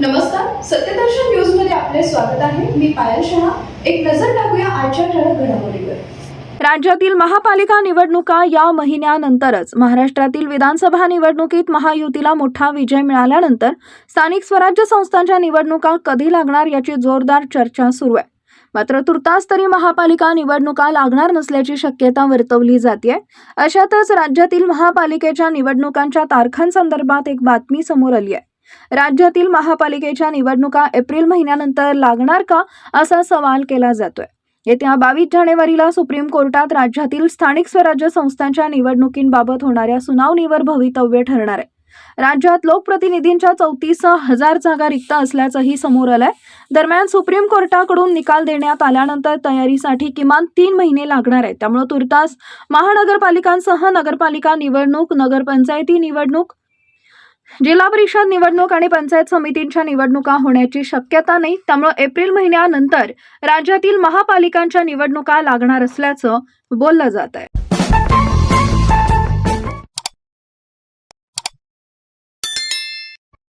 नमस्कार सत्यदर्शन न्यूजमध्ये आपले स्वागत आहे. मी पायल शहा. एक नजर टाकूया आजच्या ठळक घडामोडीवर. राज्यातील महापालिका निवडणुका या महिन्यानंतरच महाराष्ट्रातील विधानसभा निवडणुकीत महायुतीला मोठा विजय मिळाल्यानंतर स्थानिक स्वराज्य संस्थांच्या निवडणुका कधी लागणार याची जोरदार चर्चा सुरू आहे. मात्र तुर्तास तरी महापालिका निवडणुका लागणार नसल्याची शक्यता वर्तवली जाते अशातच राज्यातील महापालिकेच्या निवडणुकांच्या तारखांसंदर्भात एक बातमी समोर आली आहे. राज्यातील महापालिकेच्या निवडणुका एप्रिल महिन्यानंतर लागणार का असा सवाल केला जातोय. येत्या बावीस जानेवारीला सुप्रीम कोर्टात राज्यातील स्थानिक स्वराज्य संस्थांच्या निवडणुकींबाबत होणाऱ्या सुनावणीवर भवितव्य ठरणार आहे. राज्यात लोकप्रतिनिधींच्या चौतीस हजार जागा रिक्त असल्याचंही समोर आलंय. दरम्यान सुप्रीम कोर्टाकडून निकाल देण्यात आल्यानंतर तयारीसाठी किमान तीन महिने लागणार आहेत. त्यामुळे तुर्तास महानगरपालिकांसह नगरपालिका निवडणूक नगरपंचायती निवडणूक जिल्हा परिषद निवडणूक आणि पंचायत समितींच्या निवडणुका होण्याची शक्यता नाही त्यामुळे एप्रिल महिन्यानंतर राज्यातील महापालिकांच्या निवडणुका लागणार असल्याचं बोललं जात आहे